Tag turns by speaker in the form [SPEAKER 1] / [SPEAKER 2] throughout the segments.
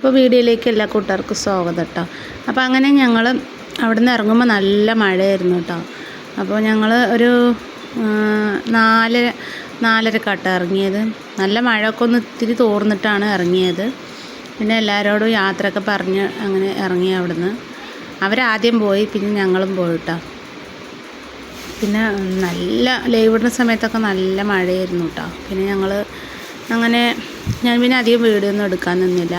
[SPEAKER 1] അപ്പോൾ വീഡിയോയിലേക്ക് എല്ലാ കൂട്ടുകാർക്കും സ്വാഗതം കേട്ടോ അപ്പോൾ അങ്ങനെ ഞങ്ങൾ അവിടെ നിന്ന് ഇറങ്ങുമ്പോൾ നല്ല മഴയായിരുന്നു കേട്ടോ അപ്പോൾ ഞങ്ങൾ ഒരു നാല് നാലര നാലരക്കാട്ടോ ഇറങ്ങിയത്. നല്ല മഴയൊക്കെ ഒന്ന് ഇത്തിരി തോർന്നിട്ടാണ് ഇറങ്ങിയത്. പിന്നെ എല്ലാവരോടും യാത്രയൊക്കെ പറഞ്ഞ് അങ്ങനെ ഇറങ്ങി അവിടെ നിന്ന് അവരാദ്യം പോയി പിന്നെ ഞങ്ങളും പോയി കേട്ടോ പിന്നെ നല്ല ലൈവ് ഇടുന്ന സമയത്തൊക്കെ നല്ല മഴയായിരുന്നു കേട്ടോ പിന്നെ ഞങ്ങൾ അങ്ങനെ ഞാൻ പിന്നെ അധികം വീഡിയോ ഒന്നും എടുക്കാൻ നിന്നില്ല.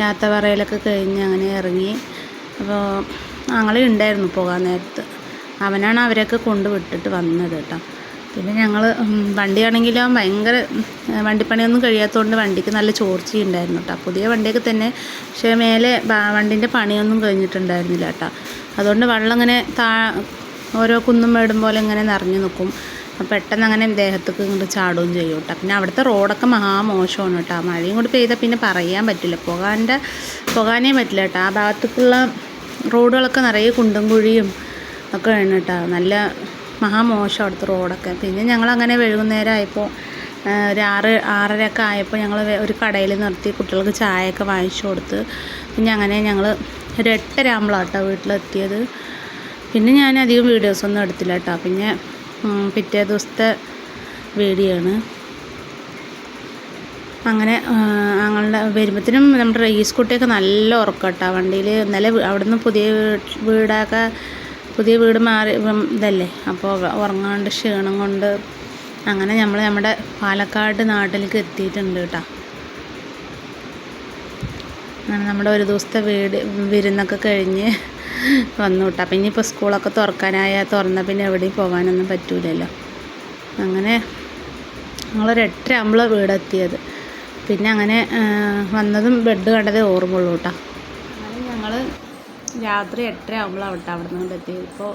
[SPEAKER 1] യാത്ര പറയലൊക്കെ കഴിഞ്ഞ് അങ്ങനെ ഇറങ്ങി. അപ്പോൾ ഞങ്ങളെ ഉണ്ടായിരുന്നു പോകാൻ നേരത്ത്. അവനാണ് അവരൊക്കെ കൊണ്ടുവിട്ടിട്ട് വന്നത് കേട്ടോ. പിന്നെ ഞങ്ങൾ വണ്ടിയാണെങ്കിലും ഭയങ്കര വണ്ടിപ്പണിയൊന്നും കഴിയാത്തതുകൊണ്ട് വണ്ടിക്ക് നല്ല ചോർച്ചയുണ്ടായിരുന്നു കേട്ടോ. പുതിയ വണ്ടിയൊക്കെ തന്നെ പക്ഷേ മേലെ വണ്ടീന്റെ പണിയൊന്നും കഴിഞ്ഞിട്ടുണ്ടായിരുന്നില്ല കേട്ടോ. അതുകൊണ്ട് വെള്ളം ഇങ്ങനെ താ ഓരോ കുന്നും മേടും പോലെ ഇങ്ങനെ നിറഞ്ഞു നിൽക്കും പെട്ടെന്ന് അങ്ങനെ ദേഹത്തേക്ക് ഇങ്ങോട്ട് ചാടുകയും ചെയ്യും കേട്ടോ. പിന്നെ അവിടുത്തെ റോഡൊക്കെ മഹാമോശമാണ് കേട്ടോ. മഴയും കൂടി പെയ്താൽ പിന്നെ പറയാൻ പറ്റില്ല. പോകാന്റെ പോകാനേ പറ്റില്ല കേട്ടോ. ആ ഭാഗത്തേക്കുള്ള റോഡുകളൊക്കെ നിറയെ കുണ്ടും കുഴിയും ഒക്കെ ആണ് കേട്ടോ. നല്ല മഹാമോശം അവിടുത്തെ റോഡൊക്കെ. പിന്നെ ഞങ്ങൾ അങ്ങനെ വൈകുന്നേരം ആയപ്പോൾ ഒരു ആറ് ആറര ഒക്കെ ആയപ്പോൾ ഞങ്ങൾ ഒരു കടയിൽ നിർത്തി കുട്ടികൾക്ക് ചായയൊക്കെ വാങ്ങിച്ചു കൊടുത്ത്. പിന്നെ അങ്ങനെ ഞങ്ങൾ ഒരു എട്ടര ആകുമ്പോഴാണ് കേട്ടോ വീട്ടിലെത്തിയത്. പിന്നെ ഞാൻ അധികം വീഡിയോസ് ഒന്നും എടുത്തില്ല കേട്ടോ. പിന്നെ പിറ്റേ ദിവസത്തെ വീഡിയോ ആണ് അങ്ങനെ ഞങ്ങളുടെ നമ്മുടെ റയീസ് കുട്ടിയൊക്കെ നല്ല ഉറക്കം കേട്ടോ വണ്ടിയിൽ ഇന്നലെ അവിടുന്ന് പുതിയ വീട് വീടൊക്കെ പുതിയ വീട് മാറി ഇതല്ലേ? അപ്പോൾ ഉറങ്ങാണ്ട് ക്ഷീണം കൊണ്ട് അങ്ങനെ നമ്മൾ നമ്മുടെ പാലക്കാട് നാട്ടിലേക്ക് എത്തിയിട്ടുണ്ട് കേട്ടോ. അങ്ങനെ നമ്മുടെ ഒരു ദിവസത്തെ വീട് വിരുന്നൊക്കെ കഴിഞ്ഞ് വന്നു കേട്ടോ അപ്പം സ്കൂളൊക്കെ തുറക്കാനായ തുറന്നാൽ പിന്നെ എവിടെയും പോകാനൊന്നും പറ്റൂലല്ലോ. അങ്ങനെ ഞങ്ങളൊരു എട്ടര ആകുമ്പോൾ വീടെത്തിയത്. പിന്നെ അങ്ങനെ വന്നതും ബെഡ് കണ്ടതേ ഓർമ്മയുള്ളൂ കേട്ടോ അങ്ങനെ ഞങ്ങൾ രാത്രി എട്ടര ആകുമ്പോൾ അവിടെ അവിടെ നിന്ന് എത്തിയത്. ഇപ്പോൾ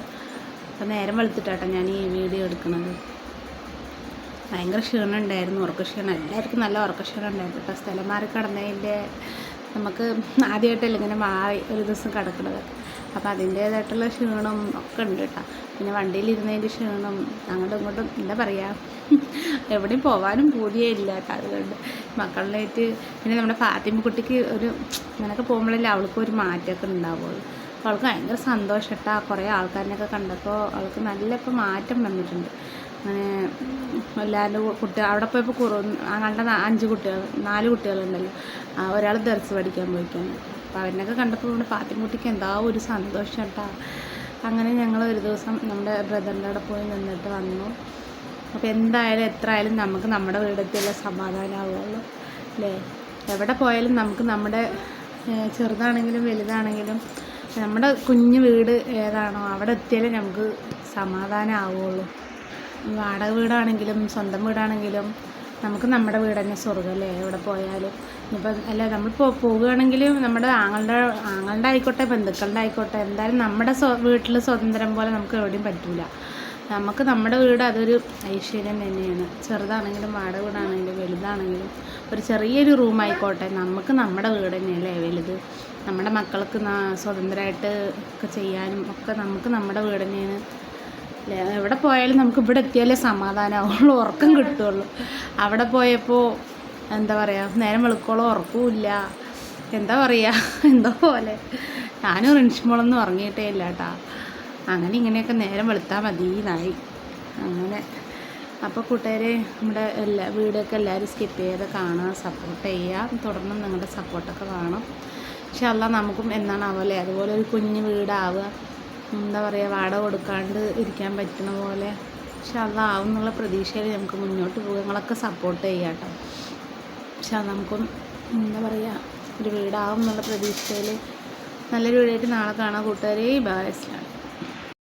[SPEAKER 1] ഇപ്പം നേരം വെളുത്തിട്ടാട്ടോ ഞാൻ ഈ വീഡിയോ എടുക്കുന്നത് ഭയങ്കര ക്ഷീണം ഉണ്ടായിരുന്നു ഉറക്ക ക്ഷീണം. എല്ലാവർക്കും നല്ല ഉറക്ക ക്ഷീണം ഉണ്ടായിരുന്നു കേട്ടോ സ്ഥലം മാറി കിടന്നതിന്റെ നമുക്ക് ആദ്യമായിട്ടല്ല ഇങ്ങനെ മാറി ഒരു ദിവസം കിടക്കുന്നത് അപ്പോൾ അതിന്റേതായിട്ടുള്ള ക്ഷീണം ഒക്കെ ഉണ്ട് കേട്ടോ. പിന്നെ വണ്ടിയിലിരുന്നതിന്റെ ക്ഷീണം അങ്ങോട്ടും ഇങ്ങോട്ടും എന്താ പറയുക എവിടെയും പോകാനും പൂതിയേ ഇല്ല കേട്ടോ അതുകൊണ്ട്. മക്കളിലായിട്ട് പിന്നെ നമ്മുടെ ഫാത്തിമ കുട്ടിക്ക് ഒരു അങ്ങനെയൊക്കെ പോകുമ്പോഴല്ലേ അവൾക്ക് ഒരു മാറ്റമൊക്കെ ഉണ്ടാവുള്ളൂ. അപ്പോൾ അവൾക്ക് ഭയങ്കര സന്തോഷം കേട്ടോ. കുറേ ആൾക്കാരിനെയൊക്കെ കണ്ടപ്പോൾ അവൾക്ക് നല്ല ഇപ്പോൾ മാറ്റം വന്നിട്ടുണ്ട്. അങ്ങനെ എല്ലാവരുടെ കുട്ടികൾ അവിടെ പോയപ്പോൾ കുറവ് അഞ്ച് കുട്ടികൾ നാല് കുട്ടികളുണ്ടല്ലോ. ഒരാൾ ദർസ് പഠിക്കാൻ പോയിക്കാണ്. അപ്പോൾ അവരിനൊക്കെ കണ്ടപ്പോൾ ഇവിടെ പാത്തിമുട്ടിക്ക് എന്താ ഒരു സന്തോഷം കേട്ടോ അങ്ങനെ ഞങ്ങൾ ഒരു ദിവസം നമ്മുടെ ബ്രദറിന്റെ അവിടെ പോയി നിന്നിട്ട് വന്നു. അപ്പോൾ എന്തായാലും എത്ര ആയാലും നമുക്ക് നമ്മുടെ വീടത്തിലുള്ള സമാധാനമാവുള്ളൂ അല്ലേ? എവിടെ പോയാലും നമുക്ക് നമ്മുടെ ചെറുതാണെങ്കിലും വലുതാണെങ്കിലും നമ്മുടെ കുഞ്ഞു വീട് ഏതാണോ അവിടെ എത്തിയാലേ നമുക്ക് സമാധാനം ആവുള്ളൂ വാടക വീടാണെങ്കിലും സ്വന്തം വീടാണെങ്കിലും നമുക്ക് നമ്മുടെ വീട് തന്നെ സ്വർഗം അല്ലേ? എവിടെ പോയാലും. ഇനിയിപ്പം അല്ല നമ്മൾ പോ പോവുകയാണെങ്കിലും നമ്മുടെ ആങ്ങളുടെ ആങ്ങളുടെ ആയിക്കോട്ടെ ബന്ധുക്കളുടെ ആയിക്കോട്ടെ എന്തായാലും നമ്മുടെ സ്വ വീട്ടിൽ സ്വതന്ത്രം പോലെ നമുക്ക് എവിടെയും പറ്റില്ല നമുക്ക് നമ്മുടെ വീട് അതൊരു ഐശ്വര്യം തന്നെയാണ്. ചെറുതാണെങ്കിലും വാടക വീടാണെങ്കിലും വലുതാണെങ്കിലും ഒരു ചെറിയൊരു റൂം ആയിക്കോട്ടെ നമുക്ക് നമ്മുടെ വീട് തന്നെയല്ലേ വലുത്. നമ്മുടെ മക്കൾക്ക് സ്വതന്ത്രമായിട്ട് ഒക്കെ ചെയ്യാനും ഒക്കെ നമുക്ക് നമ്മുടെ വീട് തന്നെയാണ് എവിടെ പോയാലും നമുക്ക് ഇവിടെ എത്തിയാലേ സമാധാനമാവുള്ളൂ ഉറക്കം കിട്ടുള്ളൂ. അവിടെ പോയപ്പോൾ എന്താ പറയുക നേരം വെളുക്കോളം ഉറക്കവുമില്ല എന്താ പറയുക എന്തോ പോലെ. ഞാനും റിൻഷിമോളൊന്നും ഉറങ്ങിയിട്ടേ ഇല്ല കേട്ടാ അങ്ങനെ ഇങ്ങനെയൊക്കെ നേരം വെളുത്താൽ മതി നായി അങ്ങനെ. അപ്പോൾ കൂട്ടുകാരെ നമ്മുടെ എല്ലാ വീടൊക്കെ എല്ലാവരും സ്കിപ്പ് ചെയ്ത് കാണുക സപ്പോർട്ട് ചെയ്യുക. തുടർന്നും നിങ്ങളുടെ സപ്പോർട്ടൊക്കെ വേണം. പക്ഷെ അല്ല നമുക്കും എന്നാണാവല്ലേ അതുപോലെ ഒരു കുഞ്ഞു വീടാവുക. എന്താ പറയുക വാട കൊടുക്കാണ്ട് ഇരിക്കാൻ പറ്റുന്ന പോലെ. പക്ഷെ അതാവും എന്നുള്ള പ്രതീക്ഷയിൽ നമുക്ക് മുന്നോട്ട് പോകുക നിങ്ങളൊക്കെ സപ്പോർട്ട് ചെയ്യുക കേട്ടോ. പക്ഷെ നമുക്കും എന്താ പറയുക ഒരു വീടാവും എന്നുള്ള പ്രതീക്ഷയിൽ നല്ലൊരു വീടായിട്ട് നാളെ കാണാൻ കൂട്ടുകാരെ. ബൈ